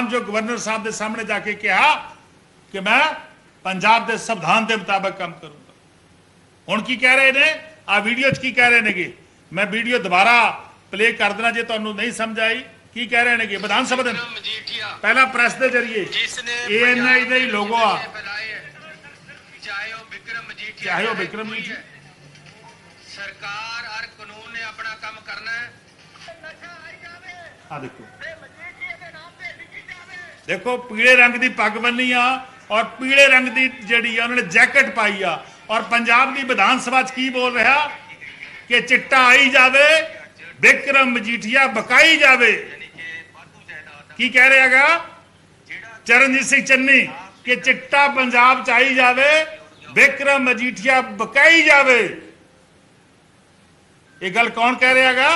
ਮਾਨਯੋਗ ਗਵਰਨਰ ਸਾਹਿਬ ਦੇ ਸਾਹਮਣੇ ਜਾ ਕੇ ਕਿਹਾ ਕਿ ਮੈਂ ਪੰਜਾਬ ਦੇ ਸੰਵਿਧਾਨ ਦੇ ਮੁਤਾਬਕ ਕੰਮ ਕਰੂੰਗਾ। ਹੁਣ ਕੀ ਕਹਿ ਰਹੇ ਨੇ? ਆ ਵੀਡੀਓ 'ਚ ਕੀ ਕਹਿ ਰਹੇ ਨੇਗੇ? ਮੈਂ ਵੀਡੀਓ ਦੁਬਾਰਾ ਪਲੇ ਕਰ ਦੇਣਾ ਜੇ ਤੁਹਾਨੂੰ ਨਹੀਂ ਸਮਝ ਆਈ। ਕੀ ਕਹਿ ਰਹੇ ਨੇਗੇ? ਵਿਧਾਨ ਸਭਾ ਦੇ ਪਹਿਲਾ ਪ੍ਰੈਸ ਦੇ ਜਰੀਏ। ਜਿਸ ਨੇ ANI ਦਾ ਲੋਗੋ ਆ। ਚਾਹੇ ਉਹ ਵਿਕਰਮ ਮਜੀਠੀਆ ਚਾਹੇ ਉਹ ਵਿਕਰਮ ਮਜੀਠੀਆ। ਸਰਕਾਰ ਔਰ ਕਾਨੂੰਨ ਨੇ ਆਪਣਾ ਕੰਮ ਕਰਨਾ ਹੈ। ਆ ਦੇਖੋ। ਦੇਖੋ, ਪੀਲੇ ਰੰਗ ਦੀ ਪੱਗ ਬੰਨੀ ਆ ਔਰ ਪੀਲੇ ਰੰਗ ਦੀ ਜਿਹੜੀ ਆ, ਉਹਨਾਂ ਨੇ ਜੈਕਟ ਪਾਈ ਆ। ਔਰ ਪੰਜਾਬ ਦੀ ਵਿਧਾਨ ਸਭਾ 'ਚ ਕੀ ਬੋਲ ਰਿਹਾ? ਕਿ ਚਿੱਟਾ ਆਈ ਜਾਵੇ, ਵਿਕਰਮ ਮਜੀਠੀਆ ਬਕਾਈ ਜਾਵੇ। ਕੀ ਕਹਿ ਰਿਹਾਗਾ ਚਰਨਜੀਤ ਸਿੰਘ ਚੰਨੀ, ਕਿ ਚਿੱਟਾ ਪੰਜਾਬ 'ਚ ਆਈ ਜਾਵੇ, ਵਿਕਰਮ ਮਜੀਠੀਆ ਬਕਾਈ ਜਾਵੇ। ਇਹ ਗੱਲ ਕੌਣ ਕਹਿ ਰਿਹਾਗਾ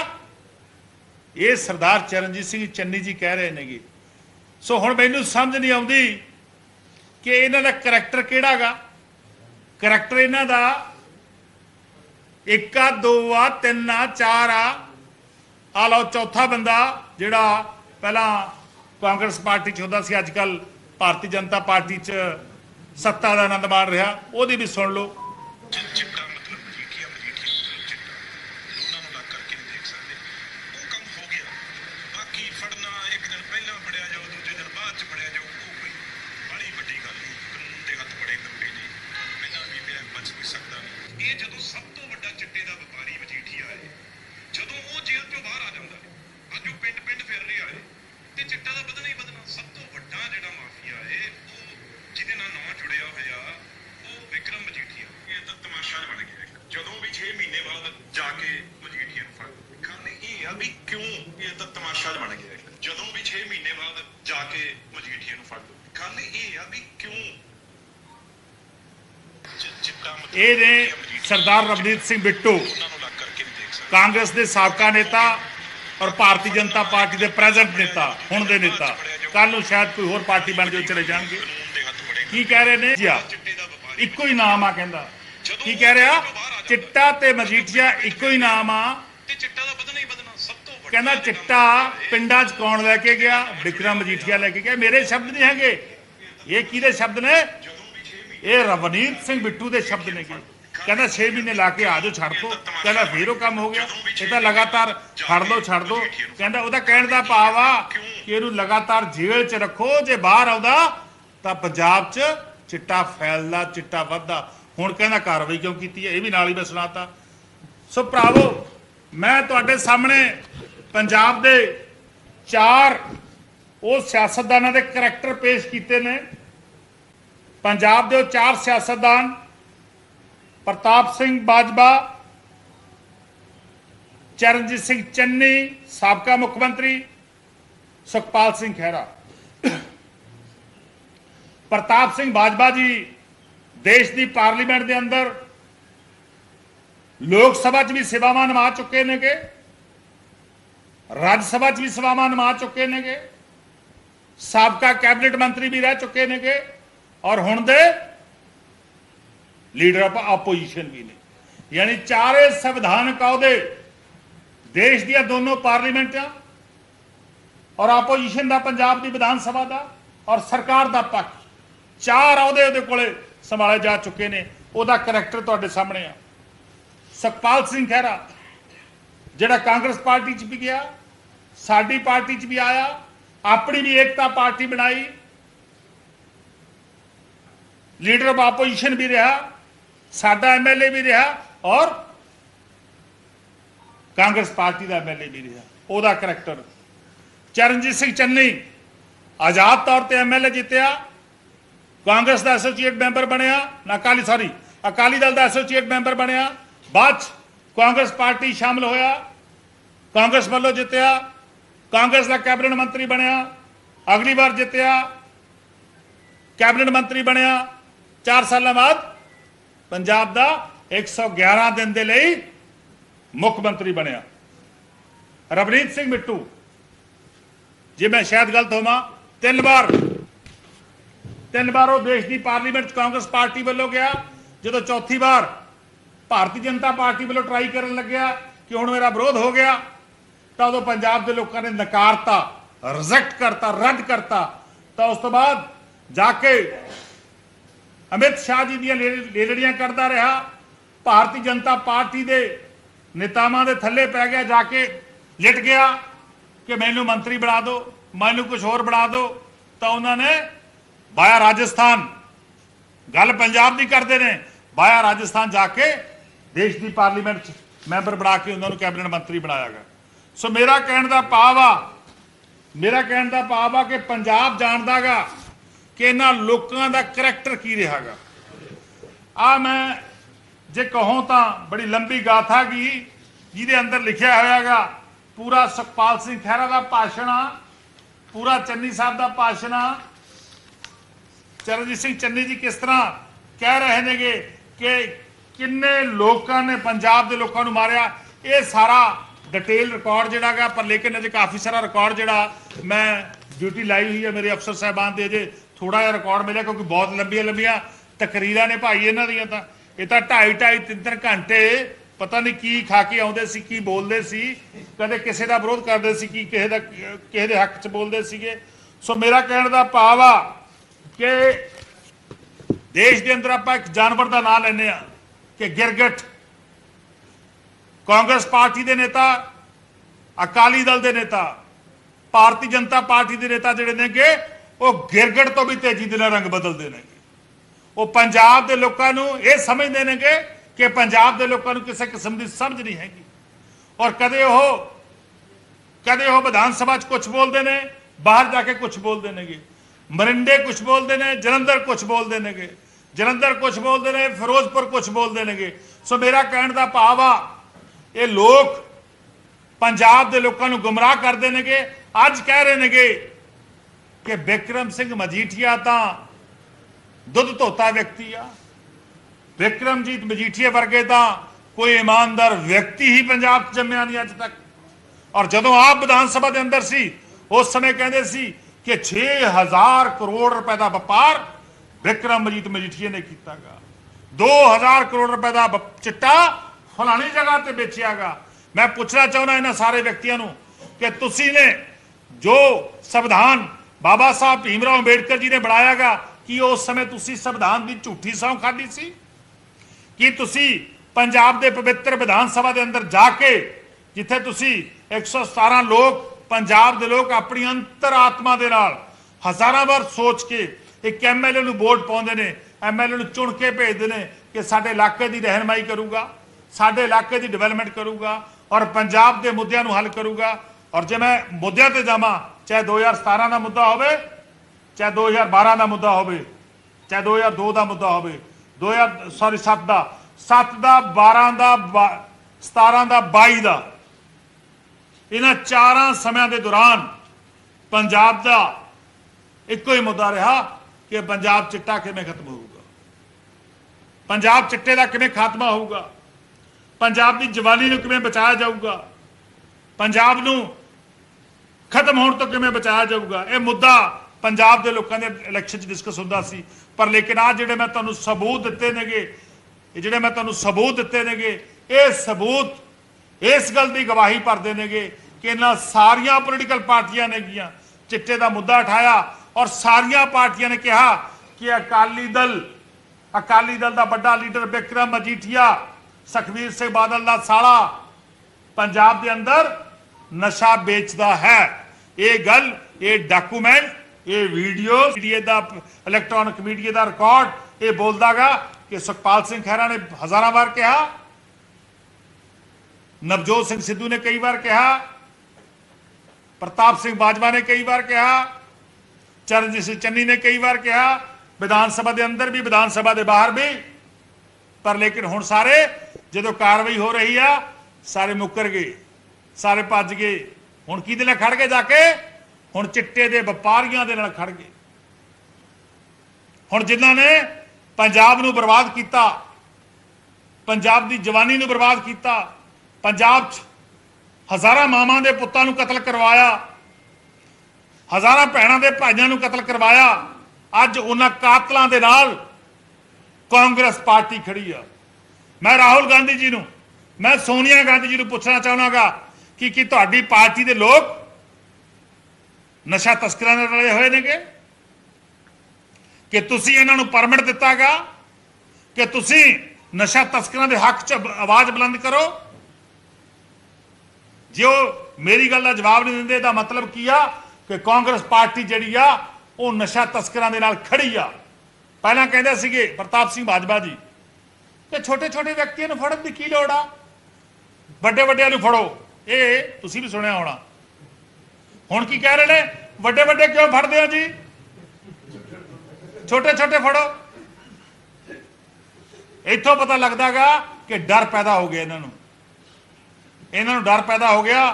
ਇਹ ਸਰਦਾਰ ਚਰਨਜੀਤ ਸਿੰਘ ਚੰਨੀ ਜੀ ਕਹਿ ਰਹੇ ਨੇਗੇ। ਸੋ ਹੁਣ ਮੈਨੂੰ ਸਮਝ ਨਹੀਂ ਆਉਂਦੀ ਕਿ ਇਹਨਾਂ ਦਾ ਕਰੈਕਟਰ ਕਿਹੜਾਗਾ। ਕਰੈਕਟਰ ਇਹਨਾਂ ਦਾ ਇੱਕ ਆ, ਦੋ ਆ, ਤਿੰਨ ਆ, ਚਾਰ ਆ। ਆ ਲਓ, ਚੌਥਾ ਬੰਦਾ ਜਿਹੜਾ ਪਹਿਲਾਂ ਕਾਂਗਰਸ ਪਾਰਟੀ ਚ ਹੁੰਦਾ ਸੀ ਅੱਜ ਕੱਲ ਭਾਰਤੀ ਜਨਤਾ ਪਾਰਟੀ ਚ ਸੱਤਾ ਦਾ ਆਨੰਦ ਮਾਣ ਰਿਹਾ। ਉਹਦੀ ਵੀ ਸੁਣ ਲਓ ਚਿੱਟਾ ਮਤਲਬ ਮਜੀਠੀਆ ਮਜੀਠੀਆ ਮਤਲਬ ਚਿੱਟਾ ਦੋਨਾਂ ਨੂੰ ਲੱਗ ਕਰਕੇ ਨਹੀਂ ਦੇਖ ਸਕਦੇ ਉਹ ਕੰਮ ਹੋ ਗਿਆ ਬਾਕੀ ਫੜਨਾ ਇੱਕ ਦਿਨ ਪਹਿਲਾਂ ਫੜਿਆ ਜਾਓ ਦੂਜੇ ਦਿਨ ਬਾਅਦ ਚ ਫੜਿਆ ਜਾਓ ਉਹ ਕੋਈ ਬੜੀ ਵੱਡੀ ਗੱਲ ਨਹੀਂ ਕਾਨੂੰਨ ਦੇ ਹੱਥ ਬੜੇ ਲੰਬੇ ਨੇ ਪਹਿਲਾਂ ਵੀ ਪਿਆ ਬਚ ਵੀ ਸਕਦਾ ਨਹੀਂ ਇਹ ਜਦੋਂ ਸਭ ਤੋਂ ਵੱਡਾ ਚਿੱਟੇ ਦਾ ਵਪਾਰੀ ਮਜੀਠੀਆ ਹੈ ਜਦੋਂ ਉਹ ਜੇਲ੍ਹ ਤੋਂ ਬਾਹਰ ਆ ਜਾਂਦਾ ਹੈ ਅੱਜ ਉਹ ਪਿੰਡ ਪਿੰਡ ਫਿਰ ਰਿਹਾ ਹੈ ਤੇ ਚਿੱਟਾ ਦਾ ਵਧਣਾ ਹੀ ਵਧਣਾ ਸਭ ਤੋਂ ਵੱਡਾ ਜਿਹੜਾ ਮਾਫੀਆ ਹੈ ਉਹ ਜਿਹਦੇ ਨਾਲ ਨਾਂ ਜੁੜਿਆ ਹੋਇਆ ਉਹ ਵਿਕਰਮ ਮਜੀਠੀਆ ਇਹ ਤਾਂ ਤਮਾਸ਼ਾ ਜਿਹਾ ਬਣ ਗਿਆ ਇੱਕ। ਜਦੋਂ ਵੀ 6 ਮਹੀਨੇ ਬਾਅਦ ਜਾ ਕੇ ਮਜੀਠੀਆ ਨੂੰ ਫੜ ਲਓ। ਗੱਲ ਇਹ ਆ ਵੀ ਕਿਉਂ ਇਹ ਤਾਂ ਤਮਾਸ਼ਾ ਜਿਹਾ ਬਣ ਗਿਆ ਇੱਕ। ਜਦੋਂ ਵੀ 6 ਮਹੀਨੇ ਬਾਅਦ ਜਾ ਕੇ ਮਜੀਠੀਆ ਨੂੰ ਫੜ ਲਓ ਗੱਲ ਇਹ ਆ ਵੀ ਕਿਉਂ ਚਿ- ਚਿੱਟਾ ਮਤਲਬ ਇਹ ਨੇ ਸਰਦਾਰ ਰਵਨੀਤ ਸਿੰਘ ਬਿੱਟੂ ਕਾਂਗਰਸ ਦੇ ਸਾਬਕਾ ਨੇਤਾ ਔਰ ਭਾਰਤੀ ਜਨਤਾ ਪਾਰਟੀ ਦੇ ਪ੍ਰੈਜ਼ੈਂਟ ਨੇਤਾ ਹੁਣ ਦੇ ਨੇਤਾ। ਕੱਲ ਨੂੰ ਸ਼ਾਇਦ ਕੋਈ ਹੋਰ ਪਾਰਟੀ ਬਣ ਕੇ ਚਲੇ ਜਾਣਗੇ। ਕੀ ਕਹਿ ਰਹੇ ਨੇ? ਇੱਕੋ ਹੀ ਨਾਮ ਆ ਕਹਿੰਦਾ। ਕੀ ਕਹਿ ਰਿਹਾ? ਚਿੱਟਾ ਤੇ ਮਜੀਠੀਆ ਇੱਕੋ ਹੀ ਨਾਮ ਆ। ਤੇ ਚਿੱਟਾ ਦਾ ਵਧਣਾ ਹੀ ਵਧਣਾ ਸਭ ਤੋਂ ਵੱਡਾ ਕਹਿੰਦਾ ਚਿੱਟਾ ਪਿੰਡਾਂ 'ਚ ਕੌਣ ਲੈ ਕੇ ਗਿਆ? ਵਿਕਰਮ ਮਜੀਠੀਆ ਲੈ ਕੇ ਗਿਆ। ਮੇਰੇ ਸ਼ਬਦ ਨਹੀਂ ਹੈਗੇ। ਇਹ ਕਿਹਦੇ ਸ਼ਬਦ ਨੇ? ਇਹ ਰਵਨੀਤ ਸਿੰਘ ਬਿੱਟੂ ਦੇ ਸ਼ਬਦ ਨੇ ਕਿ ਕਹਿੰਦਾ 6 ਮਹੀਨੇ ਲਾ ਕੇ ਆ ਜਾਓ, ਛੱਡ ਦੋ। ਕਹਿੰਦਾ, ਫੇਰ ਉਹ ਕੰਮ ਹੋ ਗਿਆ। ਇਹ ਤਾਂ ਲਗਾਤਾਰ ਫੜ ਦੋ, ਛੱਡ ਦੋ। ਕਹਿੰਦਾ, ਉਹਦਾ ਕਹਿਣ ਦਾ ਭਾਵ ਆ ਕਿ ਇਹਨੂੰ ਲਗਾਤਾਰ ਜੇਲ੍ਹ 'ਚ ਰੱਖੋ, ਜੇ ਬਾਹਰ ਆਉਂਦਾ, ਤਾਂ ਪੰਜਾਬ 'ਚ ਚਿੱਟਾ ਫੈਲਦਾ, ਚਿੱਟਾ ਵੱਧਦਾ। ਹੁਣ ਕਹਿੰਦਾ, ਕਾਰਵਾਈ ਕਿਉਂ ਕੀਤੀ ਹੈ? ਇਹ ਵੀ ਨਾਲ ਹੀ ਮੈਂ ਸੁਣਾਤਾ। ਸੋ ਭਰਾਵੋ, ਮੈਂ ਤੁਹਾਡੇ ਸਾਹਮਣੇ ਪੰਜਾਬ ਦੇ ਚਾਰ ਉਹ ਸਿਆਸਤਦਾਨਾਂ ਦੇ ਕਰੈਕਟਰ ਪੇਸ਼ ਕੀਤੇ ਨੇ। ਪੰਜਾਬ ਦੇ ਚਾਰ ਸਿਆਸਤਦਾਨ, ਪ੍ਰਤਾਪ ਸਿੰਘ ਬਾਜਵਾ, ਚਰਨਜੀਤ ਸਿੰਘ ਚੰਨੀ, ਸਾਬਕਾ ਮੁੱਖ ਮੰਤਰੀ, ਸੁਖਪਾਲ ਸਿੰਘ ਖਹਿਰਾ। ਪ੍ਰਤਾਪ ਸਿੰਘ ਬਾਜਵਾ ਜੀ ਦੇਸ਼ ਦੀ ਪਾਰਲੀਮੈਂਟ ਦੇ ਅੰਦਰ ਲੋਕ ਸਭਾ 'ਚ ਵੀ ਸੇਵਾਵਾਂ ਨਿਭਾ ਚੁੱਕੇ ਨੇਗੇ, ਰਾਜ ਸਭਾ 'ਚ ਵੀ ਸੇਵਾਵਾਂ ਨਿਭਾ ਚੁੱਕੇ ਨੇਗੇ, ਸਾਬਕਾ ਕੈਬਨਿਟ ਮੰਤਰੀ ਵੀ ਰਹਿ ਚੁੱਕੇ ਨੇਗੇ। ਔਰ ਹੁਣ ਦੇ ਲੀਡਰ ਆਫ ਆਪੋਜੀਸ਼ਨ ਵੀ ਨੇ। ਯਾਨੀ ਚਾਰੇ ਸੰਵਿਧਾਨਕ ਅਹੁਦੇ ਦੇਸ਼ ਦੀਆਂ ਦੋਨੋਂ ਪਾਰਲੀਮੈਂਟਾਂ ਔਰ ਆਪੋਜੀਸ਼ਨ ਦਾ ਪੰਜਾਬ ਦੀ ਵਿਧਾਨ ਸਭਾ ਦਾ ਔਰ ਸਰਕਾਰ ਦਾ ਪੱਖ। ਚਾਰ ਅਹੁਦੇ ਉਹਦੇ ਕੋਲੇ ਸੰਭਾਲੇ ਜਾ ਚੁੱਕੇ ਨੇ। ਉਹਦਾ ਕਰੈਕਟਰ ਤੁਹਾਡੇ ਸਾਹਮਣੇ ਆ। ਸੁਖਪਾਲ ਸਿੰਘ ਖਹਿਰਾ, ਜਿਹੜਾ ਕਾਂਗਰਸ ਪਾਰਟੀ 'ਚ ਵੀ ਗਿਆ, ਸਾਡੀ ਪਾਰਟੀ 'ਚ ਵੀ ਆਇਆ, ਆਪਣੀ ਵੀ ਏਕਤਾ ਪਾਰਟੀ ਬਣਾਈ ਲੀਡਰ ਆਫ ਆਪੋਜੀਸ਼ਨ ਵੀ ਰਿਹਾ, ਸਾਡਾ ਐਮਐਲਏ ਵੀ ਰਿਹਾ ਔਰ ਕਾਂਗਰਸ ਪਾਰਟੀ ਦਾ ਐਮਐਲਏ ਵੀ ਰਿਹਾ, ਉਹਦਾ ਕਰੈਕਟਰ ਚਰਨਜੀਤ ਸਿੰਘ ਚੰਨੀ ਆਜ਼ਾਦ ਤੌਰ ਤੇ ਐਮਐਲਏ ਜਿੱਤਿਆ, ਕਾਂਗਰਸ ਦਾ ਐਸੋਸੀਏਟ ਮੈਂਬਰ ਬਣਿਆ, ਨਾ ਅਕਾਲੀ ਸੌਰੀ ਅਕਾਲੀ ਦਲ ਦਾ ਐਸੋਸੀਏਟ ਮੈਂਬਰ ਬਣਿਆ, ਬਾਅਦ 'ਚ ਕਾਂਗਰਸ ਪਾਰਟੀ ਸ਼ਾਮਲ ਹੋਇਆ, ਕਾਂਗਰਸ ਵੱਲੋਂ ਜਿੱਤਿਆ, ਕਾਂਗਰਸ ਦਾ ਕੈਬਨਿਟ ਮੰਤਰੀ ਬਣਿਆ, ਅਗਲੀ ਵਾਰ ਜਿੱਤਿਆ, ਕੈਬਨਿਟ ਮੰਤਰੀ ਬਣਿਆ 4 ਸਾਲਾਂ ਬਾਅਦ ਪੰਜਾਬ ਦਾ 111 ਦਿਨ ਦੇ ਲਈ ਮੁੱਖ ਮੰਤਰੀ ਬਣਿਆ। ਰਵਨੀਤ ਸਿੰਘ ਮਿੱਟੂ। ਜੇ ਮੈਂ ਸ਼ਾਇਦ ਗਲਤ ਹੋਵਾਂ, ਤਿੰਨ ਵਾਰ। ਤਿੰਨ ਵਾਰ ਉਹ ਦੇਸ਼ ਦੀ ਪਾਰਲੀਮੈਂਟ ਕਾਂਗਰਸ ਪਾਰਟੀ ਵੱਲੋਂ ਗਿਆ, ਜਦੋਂ ਚੌਥੀ ਵਾਰ ਭਾਰਤੀ ਜਨਤਾ ਪਾਰਟੀ ਵੱਲੋਂ ਟਰਾਈ ਕਰਨ ਲੱਗਿਆ ਕਿ ਹੁਣ ਮੇਰਾ ਵਿਰੋਧ ਹੋ ਗਿਆ, ਤਾਂ ਉਦੋਂ ਪੰਜਾਬ ਦੇ ਲੋਕਾਂ ਨੇ ਨਕਾਰਤਾ ਰਿਜੈਕਟ ਕਰਤਾ, ਰੱਦ ਕਰਤਾ। ਤਾਂ ਉਸ ਤੋਂ ਬਾਅਦ ਜਾ ਕੇ ਅਮਿਤ ਸ਼ਾਹ ਜੀ ਦੀਆਂ ਲੇ- ਲੇਲੜੀਆਂ ਕਰਦਾ ਰਿਹਾ। ਭਾਰਤੀ ਜਨਤਾ ਪਾਰਟੀ ਦੇ ਨੇਤਾਵਾਂ ਦੇ ਥੱਲੇ ਪੈ ਗਿਆ, ਜਾ ਕੇ ਲਿਟ ਗਿਆ ਕਿ ਮੈਨੂੰ ਮੰਤਰੀ ਬਣਾ ਦਿਓ, ਮੈਨੂੰ ਕੁਝ ਹੋਰ ਬਣਾ ਦਿਓ। ਤਾਂ ਉਹਨਾਂ ਨੇ ਬਾਇਆ ਰਾਜਸਥਾਨ। ਗੱਲ ਪੰਜਾਬ ਦੀ ਕਰਦੇ ਨੇ। ਬਾਇਆ ਰਾਜਸਥਾਨ ਜਾ ਕੇ ਦੇਸ਼ ਦੀ ਪਾਰਲੀਮੈਂਟ 'ਚ ਮੈਂਬਰ ਬਣਾ ਕੇ ਉਹਨਾਂ ਨੂੰ ਕੈਬਨਿਟ ਮੰਤਰੀ ਬਣਾਇਆ ਗਿਆ। ਸੋ ਮੇਰਾ ਕਹਿਣ ਦਾ ਭਾਵ ਆ, ਮੇਰਾ ਕਹਿਣ ਦਾ ਭਾਵ ਆ ਕਿ ਪੰਜਾਬ ਜਾਣਦਾਗਾ ਕਿ ਇਹਨਾਂ ਲੋਕਾਂ ਦਾ ਕਰੈਕਟਰ ਕੀ ਰਿਹਾਗਾ। ਆ ਮੈਂ ਜੇ ਕਹੂੰ ਤਾਂ ਬੜੀ ਲੰਬੀ ਗਾਥਾ ਕੀ ਜਿਹਦੇ ਅੰਦਰ ਲਿਖਿਆ ਹੋਇਆਗਾ, ਪੂਰਾ ਸੁਖਪਾਲ ਸਿੰਘ ਖਹਿਰਾ ਦਾ ਭਾਸ਼ਣ ਆ, ਪੂਰਾ ਚੰਨੀ ਸਾਹਿਬ ਦਾ ਭਾਸ਼ਣ ਆ। ਚਰਨਜੀਤ ਸਿੰਘ ਚੰਨੀ ਜੀ ਕਿਸ ਤਰ੍ਹਾਂ ਕਹਿ ਰਹੇ ਨੇਗੇ ਕਿ ਕਿੰਨੇ ਲੋਕਾਂ ਨੇ ਪੰਜਾਬ ਦੇ ਲੋਕਾਂ ਨੂੰ ਮਾਰਿਆ। ਇਹ ਸਾਰਾ ਡਿਟੇਲ ਰਿਕਾਰਡ ਜਿਹੜਾਗਾ ਪਰ ਲੇਕਿਨ ਅਜੇ ਕਾਫੀ ਸਾਰਾ ਰਿਕਾਰਡ ਜਿਹੜਾ ਮੈਂ ਡਿਊਟੀ ਲਾਈ ਹੋਈ ਹੈ ਮੇਰੇ ਅਫਸਰ ਸਾਹਿਬਾਨ ਦੇ ਅਜੇ ਥੋੜਾ ਜਿਹਾ ਰਿਕਾਰਡ ਮਿਲਿਆ ਕਿਉਂਕਿ ਬਹੁਤ ਲੰਬੀਆਂ ਲੰਬੀਆਂ ਤਕਰੀਰਾਂ ਨੇ ਭਾਈ ਇਹਨਾਂ ਦੀਆਂ ਤਾਂ। ਇਹ ਤਾਂ ਢਾਈ ਢਾਈ, ਤਿੰਨ ਤਿੰਨ ਘੰਟੇ ਪਤਾ ਨਹੀਂ ਕੀ ਖਾ ਕੇ ਆਉਂਦੇ ਸੀ, ਕੀ ਬੋਲਦੇ ਸੀ। ਕਦੇ ਕਿਸੇ ਦਾ ਵਿਰੋਧ ਕਰਦੇ ਸੀ ਕੀ ਕਿਸੇ ਦਾ ਕਿਸੇ ਦੇ ਹੱਕ 'ਚ ਬੋਲਦੇ ਸੀਗੇ। ਸੋ ਮੇਰਾ ਕਹਿਣ ਦਾ ਭਾਵ ਆ ਕਿ ਦੇਸ਼ ਦੇ ਅੰਦਰ ਆਪਾਂ ਇੱਕ ਜਾਨਵਰ ਦਾ ਨਾਮ ਲੈਂਦੇ ਆ ਕਿ ਗਿਰਗਟ। ਕਾਂਗਰਸ ਪਾਰਟੀ ਦੇ ਨੇਤਾ, ਅਕਾਲੀ ਦਲ ਦੇ ਨੇਤਾ, ਭਾਰਤੀ ਜਨਤਾ ਪਾਰਟੀ ਦੇ ਨੇਤਾ ਜਿਹੜੇ ਨੇਗੇ ਉਹ ਗਿਰਗਟ ਤੋਂ ਵੀ ਤੇਜ਼ੀ ਦੇ ਨਾਲ ਰੰਗ ਬਦਲਦੇ ਨੇਗੇ ਉਹ ਪੰਜਾਬ ਦੇ ਲੋਕਾਂ ਨੂੰ ਇਹ ਸਮਝਦੇ ਨੇਗੇ ਕਿ ਪੰਜਾਬ ਦੇ ਲੋਕਾਂ ਨੂੰ ਕਿਸੇ ਕਿਸਮ ਦੀ ਸਮਝ ਨਹੀਂ ਹੈਗੀ। ਔਰ ਕਦੇ ਉਹ ਕਦੇ ਉਹ ਵਿਧਾਨ ਸਭਾ 'ਚ ਕੁਝ ਬੋਲਦੇ ਨੇ, ਬਾਹਰ ਜਾ ਕੇ ਕੁਝ ਬੋਲਦੇ ਨੇਗੇ। ਮਰਿੰਡੇ ਕੁਝ ਬੋਲਦੇ ਨੇ, ਜਲੰਧਰ ਕੁਝ ਬੋਲਦੇ ਨੇਗੇ। ਜਲੰਧਰ ਕੁਝ ਬੋਲਦੇ ਨੇ, ਫਿਰੋਜ਼ਪੁਰ ਕੁਝ ਬੋਲਦੇ ਨੇਗੇ। ਸੋ ਮੇਰਾ ਕਹਿਣ ਦਾ ਭਾਵ ਆ, ਇਹ ਲੋਕ ਪੰਜਾਬ ਦੇ ਲੋਕਾਂ ਨੂੰ ਗੁੰਮਰਾਹ ਕਰਦੇ ਨੇਗੇ। ਅੱਜ ਕਹਿ ਰਹੇ ਨੇਗੇ ਕਿ ਬਿਕਰਮ ਸਿੰਘ ਮਜੀਠੀਆ ਤਾਂ ਦੁੱਧ ਧੋਤਾ ਵਿਅਕਤੀ ਆ। ਵਿਕਰਮਜੀਤ ਮਜੀਠੀਆ ਵਰਗੇ ਤਾਂ ਕੋਈ ਇਮਾਨਦਾਰ ਵਿਅਕਤੀ ਹੀ ਪੰਜਾਬ 'ਚ ਜੰਮਿਆ ਨਹੀਂ ਅੱਜ ਤੱਕ। ਔਰ ਜਦੋਂ ਆਪ ਵਿਧਾਨ ਸਭਾ ਦੇ ਅੰਦਰ ਸੀ, ਉਸ ਸਮੇਂ ਕਹਿੰਦੇ ਸੀ ਕਿ 6000 ਕਰੋੜ ਰੁਪਏ ਦਾ ਵਪਾਰ ਵਿਕਰਮਜੀਤ ਮਜੀਠੀਆ ਨੇ ਕੀਤਾਗਾ। 2000 ਕਰੋੜ ਰੁਪਏ ਦਾ ਚਿੱਟਾ ਫਲਾਣੀ ਜਗ੍ਹਾ ਤੇ ਵੇਚਿਆਗਾ। ਮੈਂ ਪੁੱਛਣਾ ਚਾਹੁੰਦਾ ਇਹਨਾਂ ਸਾਰੇ ਵਿਅਕਤੀਆਂ ਨੂੰ ਕਿ ਤੁਸੀਂ ਨੇ ਜੋ ਸੰਵਿਧਾਨ ਬਾਬਾ ਸਾਹਿਬ ਭੀਮਰਾਓ ਅੰਬੇਡਕਰ ਜੀ ਨੇ ਬਣਾਇਆਗਾ ਕੀ ਉਸ ਸਮੇਂ ਤੁਸੀਂ ਸੰਵਿਧਾਨ ਦੀ ਝੂਠੀ ਸਹੁੰ ਖਾਧੀ ਸੀ ਕੀ ਤੁਸੀਂ ਪੰਜਾਬ ਦੇ ਪਵਿੱਤਰ ਵਿਧਾਨ ਸਭਾ ਦੇ ਅੰਦਰ ਜਾ ਕੇ ਜਿੱਥੇ ਤੁਸੀਂ 117 ਲੋਕ ਪੰਜਾਬ ਦੇ ਲੋਕ ਆਪਣੀ ਅੰਤਰਾਤਮਾ ਦੇ ਨਾਲ ਹਜ਼ਾਰਾਂ ਵਾਰ ਸੋਚ ਕੇ ਇੱਕ ਐਮਐਲਏ ਨੂੰ ਵੋਟ ਪਾਉਂਦੇ ਨੇ ਐਮਐਲਏ ਨੂੰ ਚੁਣ ਕੇ ਭੇਜਦੇ ਨੇ ਕਿ ਸਾਡੇ ਇਲਾਕੇ ਦੀ ਰਹਿਨਮਾਈ ਕਰੂਗਾ ਸਾਡੇ ਇਲਾਕੇ ਦੀ ਡਿਵੈਲਪਮੈਂਟ ਕਰੂਗਾ ਔਰ ਪੰਜਾਬ ਦੇ ਮੁੱਦਿਆਂ ਨੂੰ ਹੱਲ ਕਰੂਗਾ ਔਰ ਜੇ ਮੈਂ ਮੁੱਦਿਆਂ ਤੇ ਜਾਵਾਂ ਚਾਹੇ 2017 ਦਾ ਮੁੱਦਾ ਹੋਵੇ, ਚਾਹੇ 2012 ਦਾ ਮੁੱਦਾ ਹੋਵੇ, ਚਾਹੇ 2002 ਦਾ ਮੁੱਦਾ ਹੋਵੇ 2000 ਸੌਰੀ 7 ਦਾ 7 ਦਾ 12 ਦਾ, ਬਾ- 17 ਦਾ 22 ਦਾ। ਇਹਨਾਂ ਚਾਰਾਂ ਸਮਿਆਂ ਦੇ ਦੌਰਾਨ ਪੰਜਾਬ ਦਾ ਇੱਕੋ ਹੀ ਮੁੱਦਾ ਰਿਹਾ ਕਿ ਪੰਜਾਬ ਚਿੱਟਾ ਕਿਵੇਂ ਖਤਮ ਹੋਊਗਾ। ਪੰਜਾਬ ਚਿੱਟੇ ਦਾ ਕਿਵੇਂ ਖਾਤਮਾ ਹੋਊਗਾ। ਪੰਜਾਬ ਦੀ ਜਵਾਨੀ ਨੂੰ ਕਿਵੇਂ ਬਚਾਇਆ ਜਾਊਗਾ। ਪੰਜਾਬ ਨੂੰ ਖਤਮ ਹੋਣ ਤੋਂ ਕਿਵੇਂ ਬਚਾਇਆ ਜਾਊਗਾ? ਇਹ ਮੁੱਦਾ ਪੰਜਾਬ ਦੇ ਲੋਕਾਂ ਦੇ ਇਲੈਕਸ਼ਨ 'ਚ ਡਿਸਕਸ ਹੁੰਦਾ ਸੀ। ਪਰ ਲੇਕਿਨ ਆ ਜਿਹੜੇ ਮੈਂ ਤੁਹਾਨੂੰ ਸਬੂਤ ਦਿੱਤੇ ਨੇਗੇ, ਇਹ ਜਿਹੜੇ ਮੈਂ ਤੁਹਾਨੂੰ ਸਬੂਤ ਦਿੱਤੇ ਨੇਗੇ, ਇਹ ਸਬੂਤ ਇਸ ਗੱਲ ਦੀ ਗਵਾਹੀ ਭਰਦੇ ਨੇਗੇ ਕਿ ਇਹਨਾਂ ਸਾਰੀਆਂ ਪੋਲੀਟੀਕਲ ਪਾਰਟੀਆਂ ਨੇਗੀਆਂ ਚਿੱਟੇ ਦਾ ਮੁੱਦਾ ਉਠਾਇਆ ਔਰ ਸਾਰੀਆਂ ਪਾਰਟੀਆਂ ਨੇ ਕਿਹਾ ਕਿ ਅਕਾਲੀ ਦਲ ਅਕਾਲੀ ਦਲ ਦਾ ਵੱਡਾ ਲੀਡਰ ਬਿਕਰਮ ਮਜੀਠੀਆ ਸੁਖਬੀਰ ਸਿੰਘ ਬਾਦਲ ਦਾ ਸਾਲਾ ਪੰਜਾਬ ਦੇ ਅੰਦਰ ਨਸ਼ਾ ਵੇਚਦਾ ਹੈ। ਇਹ ਗੱਲ, ਇਹ ਡਾਕੂਮੈਂਟ ਇਹ ਵੀਡੀਓ ਮੀਡੀਆ ਦਾ ਇਲੈਕਟ੍ਰੋਨਿਕ ਮੀਡੀਆ ਦਾ ਰਿਕਾਰਡ ਇਹ ਬੋਲਦਾਗਾ ਕਿ ਸੁਖਪਾਲ ਸਿੰਘ ਖਹਿਰਾ ਨੇ ਹਜ਼ਾਰਾਂ ਵਾਰ ਕਿਹਾ। ਨਵਜੋਤ ਸਿੰਘ ਸਿੱਧੂ ਨੇ ਕਈ ਵਾਰ ਕਿਹਾ। ਪ੍ਰਤਾਪ ਸਿੰਘ ਬਾਜਵਾ ਨੇ ਕਈ ਵਾਰ ਕਿਹਾ। ਚਰਨਜੀਤ ਸਿੰਘ ਚੰਨੀ ਨੇ ਕਈ ਵਾਰ ਕਿਹਾ। ਵਿਧਾਨ ਸਭਾ ਦੇ ਅੰਦਰ ਵੀ, ਵਿਧਾਨ ਸਭਾ ਦੇ ਬਾਹਰ ਵੀ। ਪਰ ਲੇਕਿਨ ਹੁਣ ਸਾਰੇ ਜਦੋਂ ਕਾਰਵਾਈ ਹੋ ਰਹੀ ਆ, ਸਾਰੇ ਮੁੱਕਰ ਗਏ, ਸਾਰੇ ਭੱਜ ਗਏ। ਹੁਣ ਕਿਹਦੇ ਨਾਲ ਖੜ ਗਏ ਜਾ ਕੇ? ਹੁਣ ਚਿੱਟੇ ਦੇ ਵਪਾਰੀਆਂ ਦੇ ਨਾਲ ਖੜ ਗਏ। ਹੁਣ ਜਿਨ੍ਹਾਂ ਨੇ ਪੰਜਾਬ ਨੂੰ ਬਰਬਾਦ ਕੀਤਾ, ਪੰਜਾਬ ਦੀ ਜਵਾਨੀ ਨੂੰ ਬਰਬਾਦ ਕੀਤਾ, ਪੰਜਾਬ 'ਚ ਹਜ਼ਾਰਾਂ ਮਾਵਾਂ ਦੇ ਪੁੱਤਾਂ ਨੂੰ ਕਤਲ ਕਰਵਾਇਆ, ਹਜ਼ਾਰਾਂ ਭੈਣਾਂ ਦੇ ਭਾਈਆਂ ਨੂੰ ਕਤਲ ਕਰਵਾਇਆ, ਅੱਜ ਉਹਨਾਂ ਕਾਤਲਾਂ ਦੇ ਨਾਲ ਕਾਂਗਰਸ ਪਾਰਟੀ ਖੜੀ ਆ। ਮੈਂ ਰਾਹੁਲ ਗਾਂਧੀ ਜੀ ਨੂੰ, ਮੈਂ ਸੋਨੀਆ ਗਾਂਧੀ ਜੀ ਨੂੰ ਪੁੱਛਣਾ ਚਾਹਣਾਗਾ ਕਿ ਕੀ ਤੁਹਾਡੀ ਪਾਰਟੀ ਦੇ ਲੋਕ ਨਸ਼ਾ ਤਸਕਰਾਂ ਨਾਲ ਰਲੇ ਹੋਏ ਨੇਗੇ? ਕਿ ਤੁਸੀਂ ਇਹਨਾਂ ਨੂੰ ਪਰਮਿਟ ਦਿੱਤਾਗਾ? ਕਿ ਤੁਸੀਂ ਨਸ਼ਾ ਤਸਕਰਾਂ ਦੇ ਹੱਕ 'ਚ ਆਵਾਜ਼ ਬੁਲੰਦ ਕਰੋ? ਜੇ ਉਹ ਮੇਰੀ ਗੱਲ ਦਾ ਜਵਾਬ ਨਹੀਂ ਦਿੰਦੇ, ਇਹਦਾ ਮਤਲਬ ਕੀ ਆ? ਕਿ ਕਾਂਗਰਸ ਪਾਰਟੀ ਜਿਹੜੀ ਆ, ਉਹ ਨਸ਼ਾ ਤਸਕਰਾਂ ਦੇ ਨਾਲ ਖੜੀ ਆ। ਪਹਿਲਾਂ ਕਹਿੰਦੇ ਸੀਗੇ ਪ੍ਰਤਾਪ ਸਿੰਘ ਬਾਜਵਾ ਜੀ, ਕਿ ਛੋਟੇ ਛੋਟੇ ਵਿਅਕਤੀਆਂ ਨੂੰ ਫੜਨ ਦੀ ਕੀ ਲੋੜ ਆ? ਵੱਡੇ ਵੱਡਿਆਂ ਨੂੰ ਫੜੋ। ਇਹ ਤੁਸੀਂ ਵੀ ਸੁਣਿਆ ਹੋਣਾ। ਹੁਣ ਕੀ ਕਹਿ ਰਹੇ ਨੇ? ਵੱਡੇ ਵੱਡੇ ਕਿਉਂ ਫੜਦੇ ਆ ਜੀ? ਛੋਟੇ ਛੋਟੇ ਫੜੋ। ਇੱਥੋਂ ਪਤਾ ਲੱਗਦਾਗਾ ਕਿ ਡਰ ਪੈਦਾ ਹੋ ਗਿਆ ਇਹਨਾਂ ਨੂੰ। ਇਹਨਾਂ ਨੂੰ ਡਰ ਪੈਦਾ ਹੋ ਗਿਆ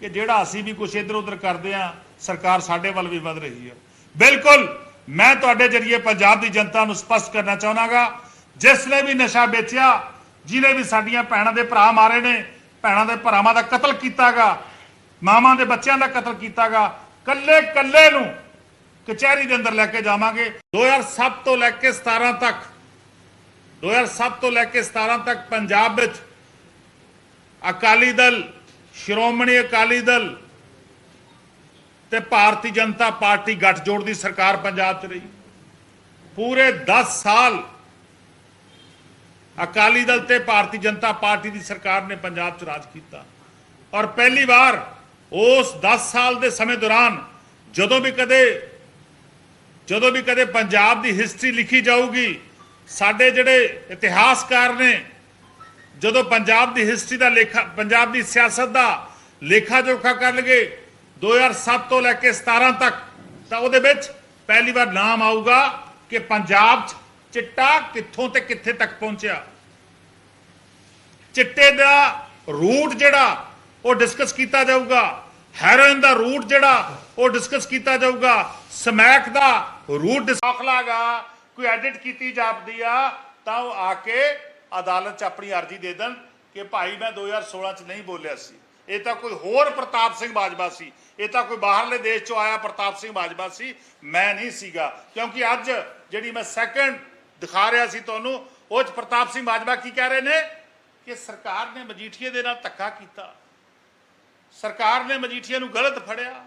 ਕਿ ਜਿਹੜਾ ਅਸੀਂ ਵੀ ਕੁਝ ਇੱਧਰ ਉੱਧਰ ਕਰਦੇ ਆ ਸਰਕਾਰ ਸਾਡੇ ਵੱਲ ਵੀ ਵੱਧ ਰਹੀ ਹੈ। ਬਿਲਕੁਲ, ਮੈਂ ਤੁਹਾਡੇ ਜਰੀਏ ਪੰਜਾਬ ਦੀ ਜਨਤਾ ਨੂੰ ਸਪਸ਼ਟ ਕਰਨਾ ਚਾਹਨਾਗਾ, ਜਿਸ ਨੇ ਵੀ ਨਸ਼ਾ ਵੇਚਿਆ, ਜਿਹਨੇ ਵੀ ਸਾਡੀਆਂ ਭੈਣਾਂ ਦੇ ਭਰਾ ਮਾਰੇ ਨੇ ਭੈਣਾਂ ਦੇ ਭਰਾਵਾਂ ਦਾ ਕਤਲ ਕੀਤਾਗਾ, ਮਾਵਾਂ ਦੇ ਬੱਚਿਆਂ ਦਾ ਕਤਲ ਕੀਤਾਗਾ, ਕੱਲੇ ਕੱਲੇ ਨੂੰ ਕਚਹਿਰੀ ਦੇ ਅੰਦਰ ਲੈ ਕੇ ਜਾਵਾਂਗੇ। 2007 ਤੋਂ ਲੈ ਕੇ 17 ਤੱਕ 2007 ਤੋਂ ਲੈ ਕੇ 17 ਤੱਕ ਪੰਜਾਬ ਵਿੱਚ ਅਕਾਲੀ ਦਲ, ਸ਼੍ਰੋਮਣੀ ਅਕਾਲੀ ਦਲ ਤੇ ਭਾਰਤੀ ਜਨਤਾ ਪਾਰਟੀ ਗੱਠਜੋੜ ਦੀ ਸਰਕਾਰ ਪੰਜਾਬ 'ਚ ਰਹੀ। ਪੂਰੇ 10 ਸਾਲ ਅਕਾਲੀ ਦਲ ਤੇ ਭਾਰਤੀ ਜਨਤਾ ਪਾਰਟੀ ਦੀ ਸਰਕਾਰ ਨੇ ਪੰਜਾਬ 'ਚ ਰਾਜ ਕੀਤਾ। ਔਰ ਪਹਿਲੀ ਵਾਰ ਉਸ 10 ਸਾਲ ਦੇ ਸਮੇਂ ਦੌਰਾਨ ਜਦੋਂ ਵੀ ਕਦੇ, ਜਦੋਂ ਵੀ ਕਦੇ ਪੰਜਾਬ ਦੀ ਹਿਸਟਰੀ ਲਿਖੀ ਜਾਊਗੀ, ਸਾਡੇ ਜਿਹੜੇ ਇਤਿਹਾਸਕਾਰ ਨੇ, ਜਦੋਂ ਪੰਜਾਬ ਦੀ ਹਿਸਟਰੀ ਦਾ ਲੇਖਾ, ਪੰਜਾਬ ਦੀ ਸਿਆਸਤ ਦਾ ਲੇਖਾ ਜੋਖਾ ਕਰਨਗੇ 2007 ਤੋਂ ਲੈ ਕੇ 17 ਤੱਕ, ਤਾਂ ਉਹਦੇ ਵਿੱਚ ਪਹਿਲੀ ਵਾਰ ਨਾਮ ਆਊਗਾ ਕਿ ਪੰਜਾਬ 'ਚ ਚਿੱਟਾ ਕਿੱਥੋਂ ਤੇ ਕਿੱਥੇ ਤੱਕ ਪਹੁੰਚਿਆ? ਚਿੱਟੇ ਦਾ ਰੂਟ ਜਿਹੜਾ ਉਹ ਡਿਸਕਸ ਕੀਤਾ ਜਾਊਗਾ। ਹੈਰੋਇਨ ਦਾ ਰੂਟ ਜਿਹੜਾ ਉਹ ਡਿਸਕਸ ਕੀਤਾ ਜਾਊਗਾ। ਸਮੈਕ ਦਾ ਰੂਟ ਲਾਗਾ ਕੋਈ ਐਡਿਟ ਕੀਤੀ ਜਾਪਦੀ ਆ, ਤਾਂ ਉਹ ਆ ਕੇ ਅਦਾਲਤ 'ਚ ਆਪਣੀ ਅਰਜ਼ੀ ਦੇ ਦੇਣ ਕਿ ਭਾਈ ਮੈਂ 2016 'ਚ ਨਹੀਂ ਬੋਲਿਆ ਸੀ। ਇਹ ਤਾਂ ਕੋਈ ਹੋਰ ਪ੍ਰਤਾਪ ਸਿੰਘ ਬਾਜਵਾ ਸੀ। ਇਹ ਤਾਂ ਕੋਈ ਬਾਹਰਲੇ ਦੇਸ਼ 'ਚੋਂ ਆਇਆ ਪ੍ਰਤਾਪ ਸਿੰਘ ਬਾਜਵਾ ਸੀ। ਮੈਂ ਨਹੀਂ ਸੀਗਾ। ਕਿਉਂਕਿ ਅੱਜ ਜਿਹੜੀ ਮੈਂ ਸੈਕੰਡ ਦਿਖਾ ਰਿਹਾ ਸੀ ਤੁਹਾਨੂੰ, ਉਹ 'ਚ ਪ੍ਰਤਾਪ ਸਿੰਘ ਬਾਜਵਾ ਕੀ ਕਹਿ ਰਹੇ ਨੇ? ਕਿ ਸਰਕਾਰ ਨੇ ਮਜੀਠੀਏ ਦੇ ਨਾਲ ਧੱਕਾ ਕੀਤਾ। ਸਰਕਾਰ ਨੇ ਮਜੀਠੀਆ ਨੂੰ ਗਲਤ ਫੜਿਆ।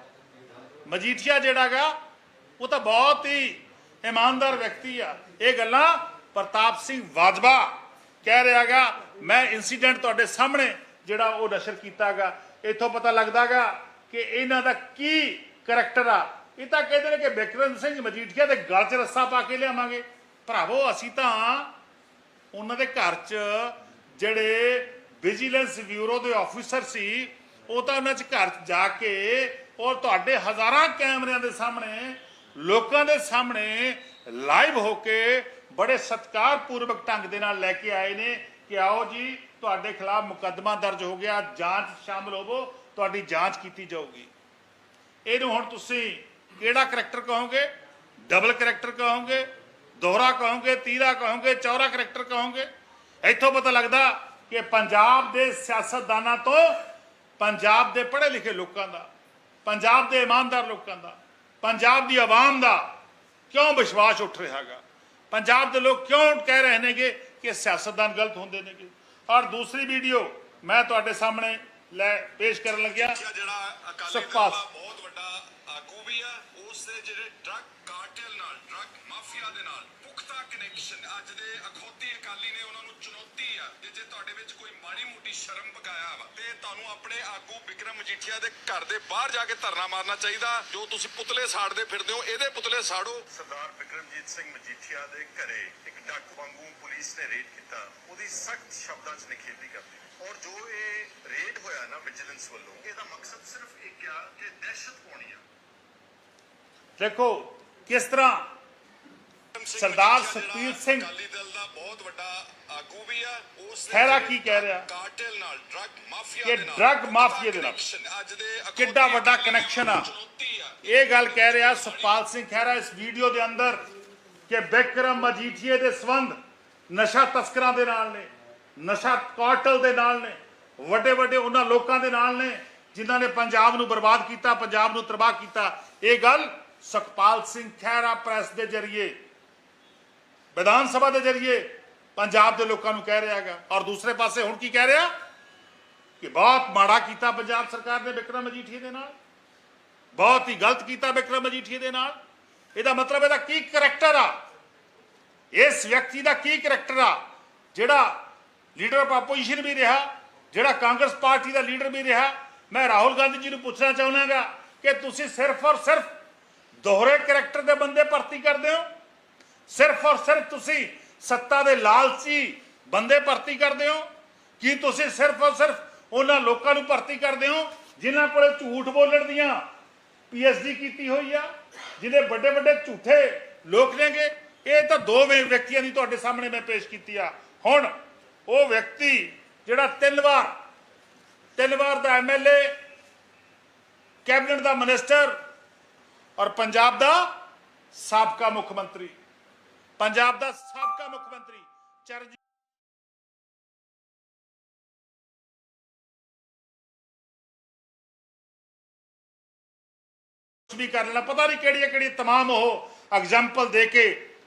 ਮਜੀਠੀਆ ਜਿਹੜਾਗਾ ਉਹ ਤਾਂ ਬਹੁਤ ਹੀ ਇਮਾਨਦਾਰ ਵਿਅਕਤੀ ਆ। ਇਹ ਗੱਲਾਂ ਪ੍ਰਤਾਪ ਸਿੰਘ ਬਾਜਵਾ ਕਹਿ ਰਿਹਾਗਾ ਮੈਂ ਇਨਸੀਡੈਂਟ ਤੁਹਾਡੇ ਸਾਹਮਣੇ ਜਿਹੜਾ ਉਹ ਨਸ਼ਰ ਕੀਤਾਗਾ ਇੱਥੋਂ ਪਤਾ ਲੱਗਦਾਗਾ ਕਿ ਇਹਨਾਂ ਦਾ ਕੀ ਕਰੈਕਟਰ ਆ। ਇਹ ਤਾਂ ਕਹਿੰਦੇ ਨੇ ਕਿ ਬਿਕਰਮ ਸਿੰਘ ਮਜੀਠੀਆ ਦੇ ਗਲ 'ਚ ਰੱਸਾ ਪਾ ਕੇ ਲਿਆਵਾਂਗੇ। ਭਰਾਵੋ, ਅਸੀਂ ਤਾਂ ਉਹਨਾਂ ਦੇ ਘਰ 'ਚ ਜਿਹੜੇ ਵਿਜੀਲੈਂਸ ਬਿਊਰੋ ਦੇ ਆਫੀਸਰ ਸੀ, ਉਹ ਤਾਂ ਉਹਨਾਂ 'ਚ ਘਰ 'ਚ ਜਾ ਕੇ ਔਰ ਤੁਹਾਡੇ ਹਜ਼ਾਰਾਂ ਕੈਮਰਿਆਂ ਦੇ ਸਾਹਮਣੇ, ਲੋਕਾਂ ਦੇ ਸਾਹਮਣੇ ਲਾਈਵ ਹੋ ਕੇ ਬੜੇ ਸਤਿਕਾਰਪੂਰਵਕ ਢੰਗ ਦੇ ਨਾਲ ਲੈ ਕੇ ਆਏ ਨੇ ਕਿ ਆਓ ਜੀ, ਤੁਹਾਡੇ ਖਿਲਾਫ ਮੁਕੱਦਮਾ ਦਰਜ ਹੋ ਗਿਆ, ਜਾਂਚ ਸ਼ਾਮਲ ਹੋਵੋ, ਤੁਹਾਡੀ ਜਾਂਚ ਕੀਤੀ ਜਾਊਗੀ। ਇਹਨੂੰ ਹੁਣ ਤੁਸੀਂ ਕਿਹੜਾ ਕਰੈਕਟਰ ਕਹੋਗੇ? ਡਬਲ ਕਰੈਕਟਰ ਕਹੋਗੇ? ਦੋਹਰਾ ਕਹੋਗੇ ਤੀਰਾ ਕਹੋਗੇ ਚੌਰਾ ਕਰੈਕਟਰ ਕਹੋਗੇ। ਇੱਥੋਂ ਪਤਾ ਲੱਗਦਾ ਕਿ ਪੰਜਾਬ ਦੇ ਸਿਆਸਤਦਾਨਾਂ ਤੋਂ ਪੰਜਾਬ ਦੇ ਪੜ੍ਹੇ ਲਿਖੇ ਲੋਕਾਂ ਦਾ ਪੰਜਾਬ ਦੇ ਇਮਾਨਦਾਰ ਲੋਕਾਂ ਦਾ ਪੰਜਾਬ ਦੀ ਆਵਾਮ ਦਾ ਕਿਉਂ ਵਿਸ਼ਵਾਸ ਉੱਠ ਰਿਹਾ ਹੈਗਾ? ਪੰਜਾਬ ਦੇ ਲੋਕ ਕਿਉਂ ਕਹਿ ਰਹੇ ਨੇਗੇ ਕਿ ਸਿਆਸਤਦਾਨ ਗਲਤ ਹੁੰਦੇ ਨੇਗੇ? ਔਰ ਦੂਸਰੀ ਵੀਡੀਓ ਮੈਂ ਤੁਹਾਡੇ ਸਾਹਮਣੇ ਲੈ ਪੇਸ਼ ਕਰਨ ਲੱਗਿਆ। ਜਿਹੜਾ ਅਕਾਲੀ ਦਲ ਬਹੁਤ ਵੱਡਾ ਆਗੂ ਵੀ ਆ, ਉਸ ਦੇ ਜਿਹੜੇ ਡਰੱਗ ਕਾਰਟਲ ਨਾਲ ਡਰੱਗ ਮਾਫੀਆ ਦੇ ਨਾਲ ਪੁਖਤਾ ਕਨੈਕਸ਼ਨ ਅੱਜ ਦੇ ਅਖੌਤੀ ਅਕਾਲੀ ਨੇ ਉਹਨਾਂ ਨੂੰ ਚੁਣੌਤੀ ਆ ਕਿ ਜੇ ਤੁਹਾਡੇ ਵਿੱਚ ਕੋਈ ਮਾੜੀ ਮੋਟੀ ਸ਼ਰਮ ਬਕਾਇਆ ਵਾ, ਤੇ ਤੁਹਾਨੂੰ ਆਪਣੇ ਆਗੂ ਵਿਕਰਮ ਮਜੀਠੀਆ ਦੇ ਘਰ ਦੇ ਬਾਹਰ ਜਾ ਕੇ ਧਰਨਾ ਮਾਰਨਾ ਚਾਹੀਦਾ, ਜੋ ਤੁਸੀਂ ਪੁਤਲੇ ਸਾੜਦੇ ਫਿਰਦੇ ਹੋ, ਇਹਦੇ ਪੁਤਲੇ ਸਾੜੋ। ਸਰਦਾਰ ਬਿਕਰਮਜੀਤ ਸਿੰਘ ਮਜੀਠੀਆ ਦੇ ਘਰੇ ਇੱਕ ਡਾਕੂ ਵਾਂਗੂ ਪੁਲਿਸ ਨੇ ਰੇਡ ਕੀਤਾ, ਉਹਦੀ ਸਖਤ ਸ਼ਬਦਾਂ 'ਚ ਨਿਖੇਧੀ ਕਰਦੀ ਔਰ ਜੋ ਇਹ ਰੇਡ ਹੋਇਆ ਨਾ ਵਿਜੀਲੈਂਸ ਵੱਲੋਂ, ਇਹਦਾ ਮਕਸਦ ਸਿਰਫ ਇੱਕ ਆ ਕਿ ਦਹਿਸ਼ਤ ਪਾਉਣੀ ਆ। ਦੇਖੋ ਕਿਸ ਤਰ੍ਹਾਂ ਸਰਦਾਰ ਸੁਖਬੀਰ ਸਿੰਘ ਅਕਾਲੀ ਦਲ ਦਾ ਬਹੁਤ ਵੱਡਾ ਆਗੂ ਵੀ ਆ ਉਸ ਜਿਹੜੇ ਕੀ ਕਹਿ ਰਿਹਾ? ਕਾਰਟਲ ਨਾਲ ਡਰੱਗ ਮਾਫੀਆ ਦੇ ਨਾਲ ਪੁਖਤਾ mafia ਦੇ ਨਾਲ ਅੱਜ ਦੇ ਕਿੱਡਾ ਵੱਡਾ ਅਕਾਲੀ ਨੂੰ connection ਆ। ਇਹ ਗੱਲ ਕਹਿ ਰਿਹਾ ਸੁਖਪਾਲ ਸਿੰਘ ਖਹਿਰਾ ਇਸ ਵੀਡੀਓ ਦੇ ਅੰਦਰ ਕਿ ਬਿਕਰਮ ਮਜੀਠੀਏ ਦੇ ਸੰਬੰਧ ਨਸ਼ਾ ਤਸਕਰਾਂ ਦੇ ਨਾਲ ਨੇ ਨਸ਼ਾ ਕਾਰਟਲ ਦੇ ਨਾਲ ਨੇ ਵੱਡੇ ਵੱਡੇ ਉਹਨਾਂ ਲੋਕਾਂ ਦੇ ਨਾਲ ਨੇ ਜਿਨ੍ਹਾਂ ਨੇ ਪੰਜਾਬ ਨੂੰ ਬਰਬਾਦ ਕੀਤਾ ਪੰਜਾਬ ਨੂੰ ਤਬਾਹ ਕੀਤਾ ਇਹ ਗੱਲ ਸੁਖਪਾਲ ਸਿੰਘ ਖਹਿਰਾ ਪ੍ਰੈਸ ਦੇ ਜ਼ਰੀਏ, ਵਿਧਾਨ ਸਭਾ ਦੇ ਜ਼ਰੀਏ ਪੰਜਾਬ ਦੇ ਲੋਕਾਂ ਨੂੰ ਕਹਿ ਰਿਹਾ ਹੈਗਾ। ਔਰ ਦੂਸਰੇ ਪਾਸੇ ਹੁਣ ਕੀ ਕਹਿ ਰਿਹਾ? ਕਿ ਬਹੁਤ ਮਾੜਾ ਕੀਤਾ ਪੰਜਾਬ ਸਰਕਾਰ ਨੇ ਬਿਕਰਮ ਮਜੀਠੀਏ ਦੇ ਨਾਲ। ਬਹੁਤ ਹੀ ਗਲਤ ਕੀਤਾ ਵਿਕਰਮ ਮਜੀਠੀਏ ਦੇ ਨਾਲ। ਇਹਦਾ ਮਤਲਬ ਇਹਦਾ ਕੀ ਕਰੈਕਟਰ ਆ? ਇਸ ਵਿਅਕਤੀ ਦਾ ਕੀ ਕਰੈਕਟਰ ਆ? ਜਿਹੜਾ ਲੀਡਰ ਆਫ ਆਪੋਜੀਸ਼ਨ ਵੀ ਰਿਹਾ, ਜਿਹੜਾ ਕਾਂਗਰਸ ਪਾਰਟੀ ਦਾ ਲੀਡਰ ਵੀ ਰਿਹਾ। ਮੈਂ ਰਾਹੁਲ ਗਾਂਧੀ ਜੀ ਨੂੰ ਪੁੱਛਣਾ ਚਾਹੁੰਦਾਗਾ ਕਿ ਤੁਸੀਂ ਸਿਰਫ ਔਰ ਸਿਰਫ ਦੋਹਰੇ ਕਰੈਕਟਰ ਦੇ ਬੰਦੇ ਭਰਤੀ ਕਰਦੇ ਹੋ? ਸਿਰਫ ਔਰ ਸਿਰਫ ਤੁਸੀਂ ਸੱਤਾ ਦੇ ਲਾਲਚੀ ਬੰਦੇ ਭਰਤੀ ਕਰਦੇ ਹੋ? ਕੀ ਤੁਸੀਂ ਸਿਰਫ ਔਰ ਸਿਰਫ ਉਹਨਾਂ ਲੋਕਾਂ ਨੂੰ ਭਰਤੀ ਕਰਦੇ ਹੋ ਜਿਨ੍ਹਾਂ ਕੋਲੇ ਝੂਠ ਬੋਲਣ ਦੀਆਂ ਪੀਐਚਡੀ ਕੀਤੀ ਹੋਈ ਆ, ਜਿਹਦੇ ਵੱਡੇ ਵੱਡੇ ਝੂਠੇ ਲੋਕ ਨੇਗੇ? ਇਹ ਤਾਂ ਦੋ ਵਿਅਕਤੀਆਂ ਦੀ ਤੁਹਾਡੇ ਸਾਹਮਣੇ ਮੈਂ ਪੇਸ਼ ਕੀਤੀ ਆ। ਹੁਣ ਉਹ ਵਿਅਕਤੀ ਜਿਹੜਾ ਤਿੰਨ ਵਾਰ ਤਿੰਨ ਵਾਰ ਦਾ ਐਮਐਲਏ ਕੈਬਨਿਟ ਦਾ ਮਿਨਿਸਟਰ ਔਰ ਪੰਜਾਬ ਦਾ ਸਾਬਕਾ ਮੁੱਖ ਮੰਤਰੀ। ਪੰਜਾਬ ਦਾ ਸਾਬਕਾ ਮੁੱਖ ਮੰਤਰੀ ਚਰਨਜੀਤ ਕੁਛ ਵੀ ਕਰ ਲੈਣਾ ਪਤਾ ਨਹੀਂ ਕਿਹੜੀਆਂ ਕਿਹੜੀਆਂ ਤਮਾਮ ਉਹ ਐਗਜ਼ਾਮਪਲ ਦੇ ਕੇ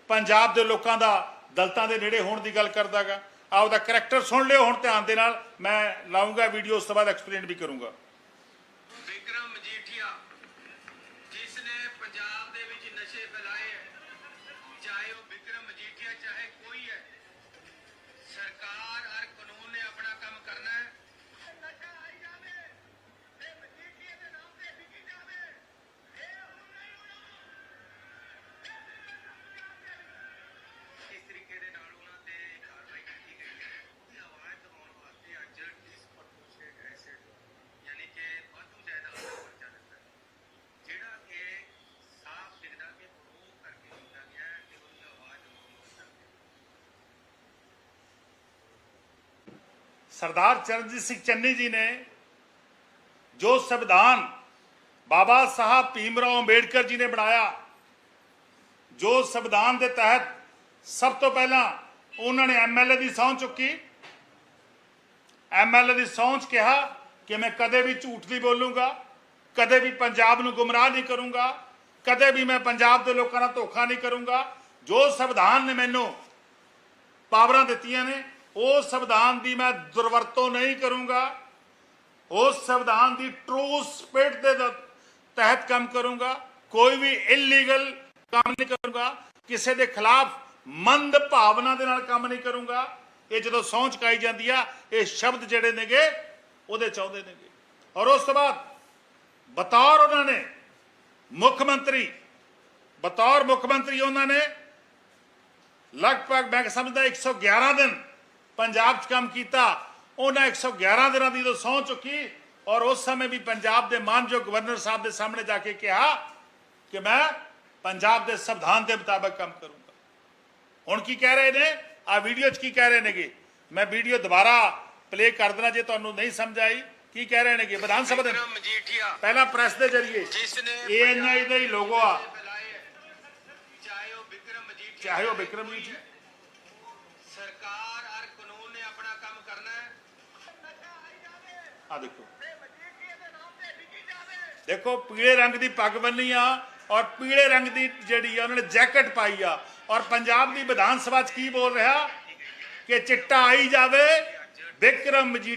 ਪੰਜਾਬ ਦੇ ਲੋਕਾਂ ਦਾ ਦਲਤਾਂ ਦੇ ਨੇੜੇ ਹੋਣ ਦੀ ਗੱਲ ਕਰਦਾਗਾ। ਆਪਦਾ ਕਰੈਕਟਰ ਸੁਣ ਲਿਓ ਹੁਣ ਧਿਆਨ ਦੇ ਨਾਲ, ਮੈਂ ਲਾਉਂਗਾ ਵੀਡੀਓ ਉਸ ਤੋਂ ਬਾਅਦ ਐਕਸਪਲੇਨ ਵੀ ਕਰੂੰਗਾ। ਸਰਦਾਰ ਚਰਨਜੀਤ ਸਿੰਘ ਚੰਨੀ ਜੀ ਨੇ ਜੋ ਸੰਵਿਧਾਨ ਬਾਬਾ ਸਾਹਿਬ ਭੀਮ ਰਾਓ ਅੰਬੇਡਕਰ ਜੀ ਨੇ ਬਣਾਇਆ, ਜੋ ਸੰਵਿਧਾਨ ਦੇ ਤਹਿਤ ਸਭ ਤੋਂ ਪਹਿਲਾਂ ਉਹਨਾਂ ਨੇ ਐਮਐਲਏ ਦੀ ਸਹੁੰ ਚੁੱਕੀ। ਐਮਐਲਏ ਦੀ ਸਹੁੰ 'ਚ ਕਿਹਾ ਕਿ ਮੈਂ ਕਦੇ ਵੀ ਝੂਠ ਨਹੀਂ ਬੋਲੂੰਗਾ, ਕਦੇ ਵੀ ਪੰਜਾਬ ਨੂੰ ਗੁੰਮਰਾਹ ਨਹੀਂ ਕਰੂੰਗਾ, ਕਦੇ ਵੀ ਮੈਂ ਪੰਜਾਬ ਦੇ ਲੋਕਾਂ ਨਾਲ ਧੋਖਾ ਨਹੀਂ ਕਰੂੰਗਾ। ਜੋ ਸੰਵਿਧਾਨ ਨੇ ਮੈਨੂੰ ਪਾਵਰਾਂ ਦਿੱਤੀਆਂ ਨੇ ਉਸ ਸੰਵਿਧਾਨ ਦੀ ਮੈਂ ਦੁਰਵਰਤੋਂ ਨਹੀਂ ਕਰੂੰਗਾ। ਉਸ ਸੰਵਿਧਾਨ ਦੀ ਟਰੂ ਸਪਿਰਿਟ ਦੇ ਤਹਿਤ ਕੰਮ ਕਰੂੰਗਾ। ਕੋਈ ਵੀ ਇਲੀਗਲ ਕੰਮ ਨਹੀਂ ਕਰੂੰਗਾ। ਕਿਸੇ ਦੇ ਖਿਲਾਫ ਮੰਦ ਭਾਵਨਾ ਦੇ ਨਾਲ ਕੰਮ ਨਹੀਂ ਕਰੂੰਗਾ। ਇਹ ਜਦੋਂ ਸਹੁੰ ਚੁਕਾਈ ਜਾਂਦੀ ਆ, ਇਹ ਸ਼ਬਦ ਜਿਹੜੇ ਨੇਗੇ, ਉਹਦੇ ਚਾਹੁੰਦੇ ਨੇਗੇ। ਔਰ ਉਸ ਤੋਂ ਬਾਅਦ ਬਤੌਰ ਉਹਨਾਂ ਨੇ ਮੁੱਖ ਮੰਤਰੀ, ਬਤੌਰ ਮੁੱਖ ਮੰਤਰੀ ਉਹਨਾਂ ਨੇ ਲਗਭਗ ਮੈਂ ਸਮਝਦਾ 111 ਦਿਨ ਪੰਜਾਬ 'ਚ ਕੰਮ ਕੀਤਾ ਉਹਨਾਂ 111 ਦਿਨਾਂ ਦੀ ਜਦੋਂ ਸਹੁੰ ਚੁੱਕੀ ਔਰ ਉਸ ਸਮੇਂ ਵੀ ਪੰਜਾਬ ਦੇ ਮਾਨਯੋਗ ਗਵਰਨਰ ਸਾਹਿਬ ਦੇ ਸਾਹਮਣੇ ਜਾ ਕੇ ਕਿਹਾ ਕਿ ਮੈਂ ਪੰਜਾਬ ਦੇ ਸੰਵਿਧਾਨ ਦੇ ਮੁਤਾਬਕ ਕੰਮ ਕਰੂੰਗਾ। ਹੁਣ ਕੀ ਕਹਿ ਰਹੇ ਨੇ? ਆ ਵੀਡੀਓ 'ਚ ਕੀ ਕਹਿ ਰਹੇ ਨੇਗੇ? ਮੈਂ ਵੀਡੀਓ ਦੁਬਾਰਾ ਪਲੇ ਕਰ ਦੇਣਾ ਜੇ ਤੁਹਾਨੂੰ ਨਹੀਂ ਸਮਝ ਆਈ। ਕੀ ਕਹਿ ਰਹੇ ਨੇਗੇ? ਵਿਧਾਨ ਸਭਾ ਦੇ ਪਹਿਲਾਂ ਪ੍ਰੈਸ ਦੇ ਜ਼ਰੀਏ। ਜਿਸ ਨੇ ਏਐਨਆਈ ਦਾ ਹੀ ਲੋਗੋ ਆ। ਚਾਹੇ ਉਹ ਵਿਕਰਮ ਮਜੀਠੀਆ ਚਾਹੇ ਉਹ ਵਿਕਰਮ ਜੀ ਜੀ ਸਰਕਾਰ ਔਰ ਕਾਨੂੰਨ ਨੇ ਆਪਣਾ ਕੰਮ ਕਰਨਾ ਹੈ ਆ ਦੇਖੋ। ਦੇਖੋ, ਪੀਲੇ ਰੰਗ ਦੀ ਪੱਗ ਬੰਨੀ ਆ ਔਰ ਪੀਲੇ ਰੰਗ ਦੀ ਜਿਹੜੀ ਆ, ਉਹਨਾਂ ਨੇ ਜੈਕਟ ਪਾਈ ਆ। ਔਰ ਪੰਜਾਬ ਦੀ ਵਿਧਾਨ ਸਭਾ 'ਚ ਕੀ ਬੋਲ ਰਿਹਾ? ਕਿ ਚਿੱਟਾ ਆਈ ਜਾਵੇ, ਵਿਕਰਮ ਮਜੀਠੀਆ